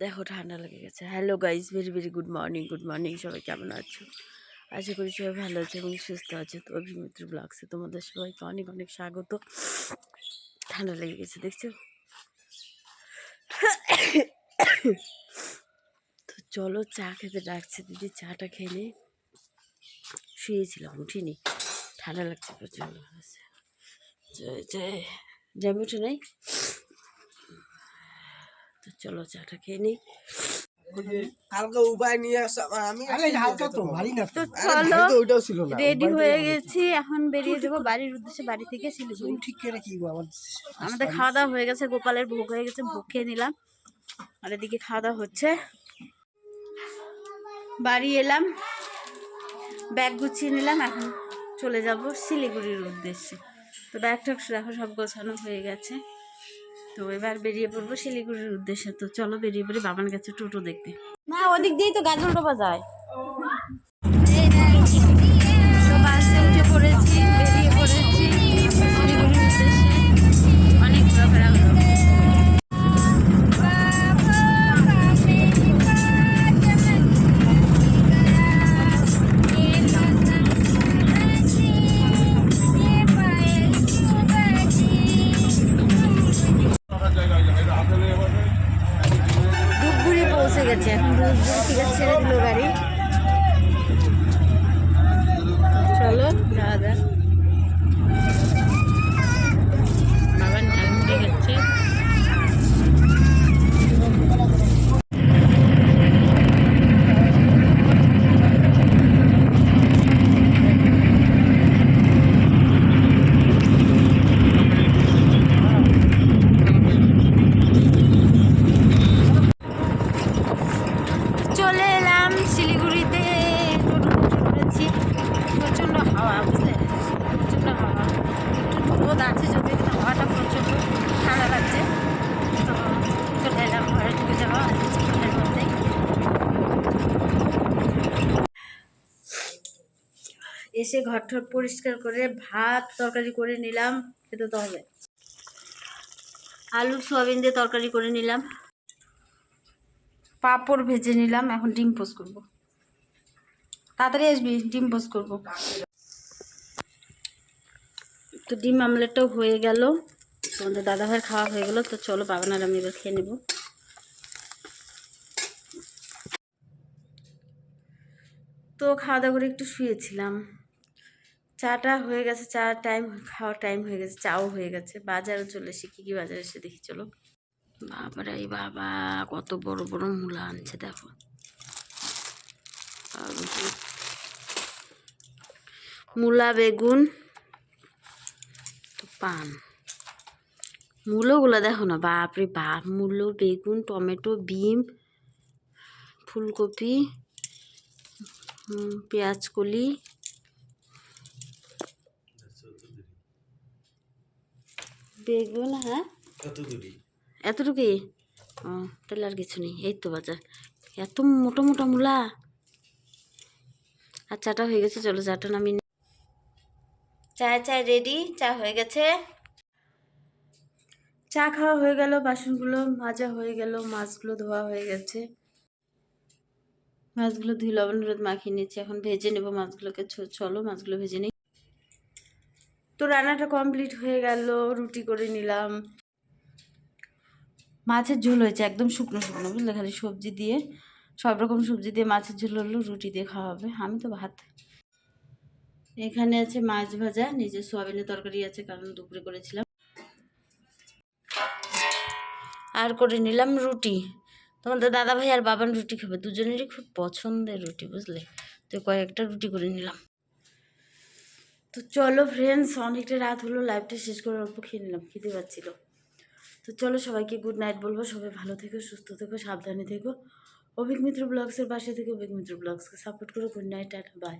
দেখো ঠান্ডা লেগে গেছে। Hello guys very very good morning good morning সবাই কেমন আছো? আশা করি সবাই ভালো আছে এবং সুস্থ আছে। তো অভিমিত্র ব্লগসে তোমাদের সবাইকে অনেক অনেক স্বাগত। ঠান্ডা লেগে গেছে, দেখছ? তো চলো চা খেতে ডাকছে দিদি, চাটা খেয়ে শুয়েছিলাম, উঠিনি। ঠান্ডা লাগছে প্রচণ্ড জয় জয়। জ্যাম উঠে নাই? তো চলো চাটা খেয়ে নিই। হালকা উপায় নিয়ে আসা হালকা তো চলো রেডি হয়ে গেছি এখন বেরিয়ে যাব বাড়ির উদ্দেশ্যে বাড়ি থেকে শিলিগুড়ি। ঠিক করে কি গো আমার আমাদের খাওয়া দাওয়া হয়ে গেছে গোপালের ভোগ হয়ে গেছে ভোগ খেয়ে নিলাম। আর এদিকে খাওয়া দাওয়া হচ্ছে। বাড়ি এলাম ব্যাগ গুছিয়ে নিলাম এখন চলে যাব শিলিগুড়ির উদ্দেশ্যে। তো ব্যাগ ব্যাগটা দেখো সব গোছানো হয়ে গেছে। তো এবার বেরিয়ে পড়ব শিলিগুড়ির উদ্দেশ্যে। তো চলো বেরিয়ে পড়ি বাবার কাছে টোটো দেখতে। না ওদিক দিয়েই তো গাজল ডোবা যায়। গেছে। ধূপগুড়ি থেকে ছেড়ে দিল গাড়ি চলো যাওয়া যাক বাবার ঝালমুড়ি গেছে চলে এলাম শিলিগুড়িতে টোটো উঠে পড়েছি প্রচণ্ড হাওয়া বুঝলে প্রচণ্ড হাওয়া রোদ আছে যদি কিন্তু হাওয়াটা প্রচণ্ড ঠান্ডা লাগছে। তো চলে এলাম ঘরে ঢুকে যাওয়া এসে ঘর ঠর পরিষ্কার করে ভাত তরকারি করে নিলাম, খেতে তো হবে। আলু, সোয়াবিন দিয়ে তরকারি করে নিলাম। পাঁপড় ভেজে নিলাম, এখন ডিম পোস করব। তাড়াতাড়ি আসবি, ডিম পোস করব। তো ডিম আমলেটটাও হয়ে গেল। তোমাদের দাদা ভাইয়ের খাওয়া হয়ে গেল, তো চলো বাবা আর আমি এবার খেয়ে নেব। তো খাওয়া দাওয়া করে একটু শুয়েছিলাম। চাটা হয়ে গেছে, চা টাইম খাওয়ার টাইম হয়ে গেছে, চাও হয়ে গেছে। বাজারও চলে এসে কী কী বাজারে এসে দেখি, চলো। বাবারে বাবা, কত বড় বড় মূলা আনছে, দেখো। মূলা, বেগুন পান। মূলোগুলো দেখো না বাপরে বাপ মূলো বেগুন টমেটো বিম ফুলকপি হুম, পেঁয়াজ কলি বেগুন হ্যাঁ? এতটুকুই। ও তাহলে আর কিছু নেই এই তো বাজার। এত মোটা মোটা মূলা। আর চাটা হয়ে গেছে চলো চাটা নামিয়ে। চায় চায় রেডি চা হয়ে গেছে? চা খাওয়া হয়ে গেল, বাসনগুলো মাজা হয়ে গেল, মাছগুলো ধোয়া হয়ে গেছে। মাছগুলো ধুই লবণ হলুদ মাখিয়ে নিচ্ছি, এখন ভেজে নেব মাছগুলোকে। চলো মাছগুলো ভেজে নিই। তো রান্নাটা কমপ্লিট হয়ে গেল, রুটি করে নিলাম। মাছের ঝোল হয়েছে, একদম শুকনো শুকনো, বুঝলে? খালি সবজি দিয়ে, সব রকম সবজি দিয়ে মাছের ঝোল হলো, রুটি দিয়ে খাওয়া হবে। আমি তো ভাত এখানে আছে মাছ ভাজা নিজে সোয়াবিনের তরকারি আছে, কারণ দুপুরে করেছিলাম। আর করে নিলাম রুটি। তোমাদের দাদা ভাই আর বাবান রুটি খাবে, দুজনেরই খুব পছন্দের রুটি, বুঝলে? তো কয়েকটা রুটি করে নিলাম। তো চলো ফ্রেন্ডস অনেকটা রাত হলো লাইভটা শেষ করে অল্প খেয়ে নিলাম খেতে পাচ্ছিল। তো চলো সবাইকে গুড নাইট বলব, সবাই ভালো থেকো, সুস্থ থেকো, সাবধানে থেকো। অভিক মিত্র ব্লগসের পাশে থেকে, অভিক মিত্র ব্লগসকে সাপোর্ট করো গুড নাইট অ্যাট বাই